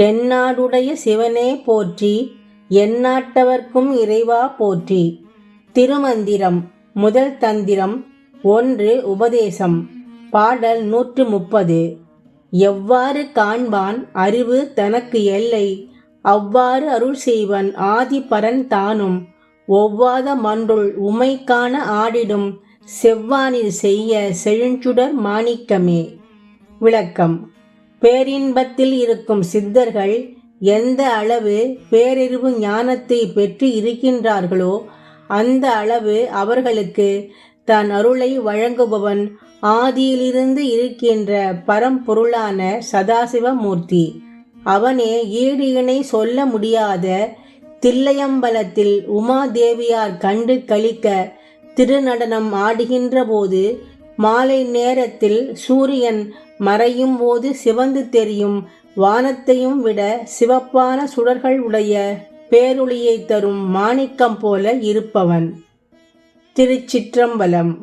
தென்னாடுடைய சிவனே போற்றி எந்நாட்டவர்க்கும் இறைவா போற்றி. திருமந்திரம் முதல் தந்திரம் ஒன்று உபதேசம். பாடல் நூற்று முப்பது எவ்வாறு காண்பான் அறிவு தனக்கு எல்லை? அவ்வாறு அருள் செய்வன் ஆதிபரன் தானும். ஒவ்வாத மன்றுள் உமை காண ஆடிடும் செவ்வானில் செய்ய செழுஞ்சுடர் மாணிக்கமே. விளக்கம். பேரின்பத்தில் இருக்கும் சித்தர்கள் எந்த அளவு பேரறிவு ஞானத்தை பெற்று இருக்கின்றார்களோ அந்த அளவு அவர்களுக்கு தன் அருளை வழங்குபவன் ஆதியிலிருந்து இருக்கின்ற பரம்பொருளான சதாசிவமூர்த்தி அவனே ஈடு இணை சொல்ல முடியாத தில்லையம்பலத்தில் உமாதேவியார் கண்டு கழிக்க திருநடனம் ஆடுகின்ற போது மாலை நேரத்தில் சூரியன் மறையும் போது சிவந்து தெரியும். வானத்தையும் விட சிவப்பான சுடர்கள் உடைய பேருளியை தரும் மாணிக்கம் போல இருப்பவன். திருச்சிற்றம்பலம்.